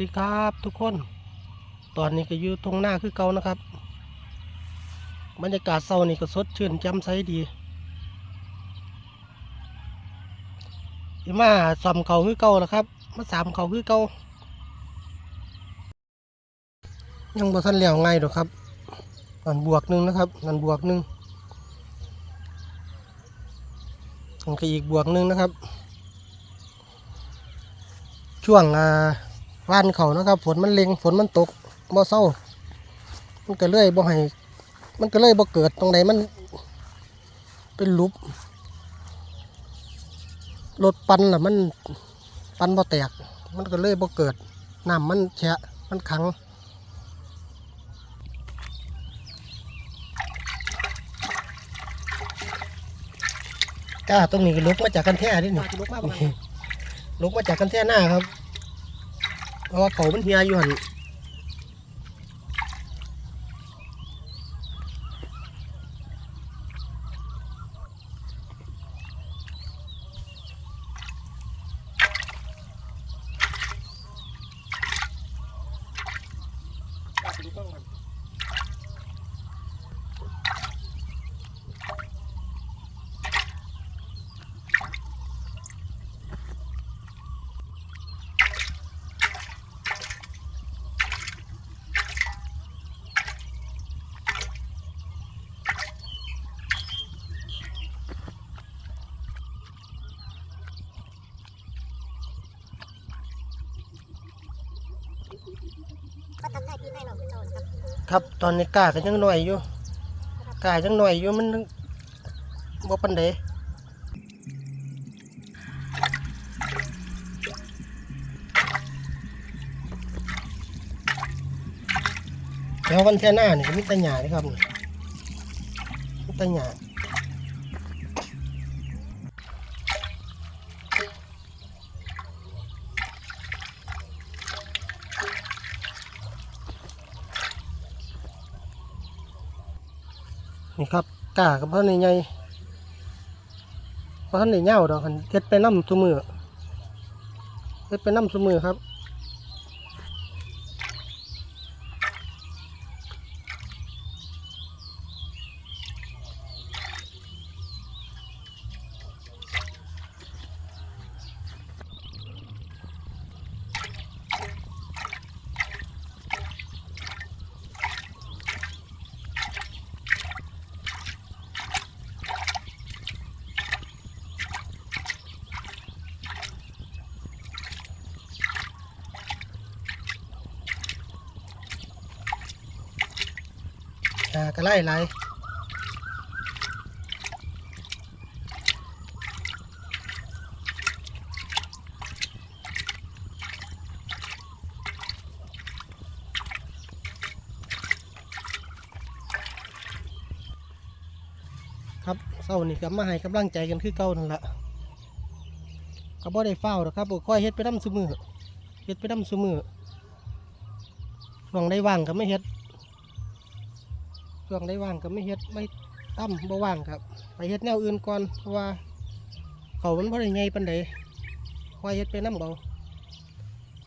ดีครับทุกคน ตอนนี้ก็อยู่ตรงหน้าคือเก่านะครับ บรรยากาศเศร้านี่ก็สดชื่นแจ่มใสดีอีมาสอมเขาคือเก่าแล้วครับ มาสามเขาคือเก่ายังบ่ทันแล้วง่ายดอกครับนั่นบวกหนึ่งนะครับนั่นบวกหนึ่งนั่นก็อีกบวกหนึ่งนะครับ ช่วงอ่า ว่านเขานะครับฝนมันเล็งฝนมันตกบ่เศร้า มันก็เลยบ่ให้มันก็เลยบ่เกิดตรงไหนมัน เป็นหลุบรถปันล่ะมันปันบ่แตก มันก็เลยบ่เกิดน้ำมันแฉะมันขังก้าตรงนี้ก็ลุกมาจากกันแท้ดิหนี่ลุกมากลุกมาจากกันแท่หน้าครับ เพราะว่าเขามันเฮียอยู่หันก็ ทำได้ที่ได้เราเป็นโจรครับครับตอนนี้กล้าก็ยังหน่อยอยู่กล้ายังหน่อยอยู่มันบ่ปันใดแล้ววันแท่หน้านี่ก็มีแตะหยานี่ครับนี่มีแตะหยา นี่ครับกากับพ่อในใหญ่พ่อในเหย้าดอกคันเฮ็ดไปน้ำซุมือเฮ็ดไปน้ำซุมือครับากระไล่ไหลครับเศร้านี่ก็มาให้กำลังใจกันคือเก่านั่นแหละก็บ่ได้เฝ้าหรอกครับค่อยเฮ็ดไปน้ำซุมือเฮ็ดไปน้ำซุมือช่วงได้ว่างก็ไม่เฮ็ด ช่วงได้ว่างก็ไม่เฮ็ดไม่ตั้มบ่ว่างครับ ไปเฮ็ดแนวอื่นก่อนเพราะว่า เขามันบ่ได้ไงปันใดควายเฮ็ดไปน้ำเบา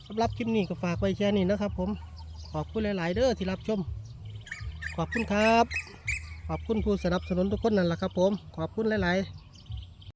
สำหรับคลิปนี้ก็ฝากไว้แค่นี้นะครับ ผมขอบคุณหลาย ๆ เด้อที่รับชม ขอบคุณครับ ขอบคุณผู้สนับสนุนทุกคนนั่นแหละครับ ผมขอบคุณหลาย ๆ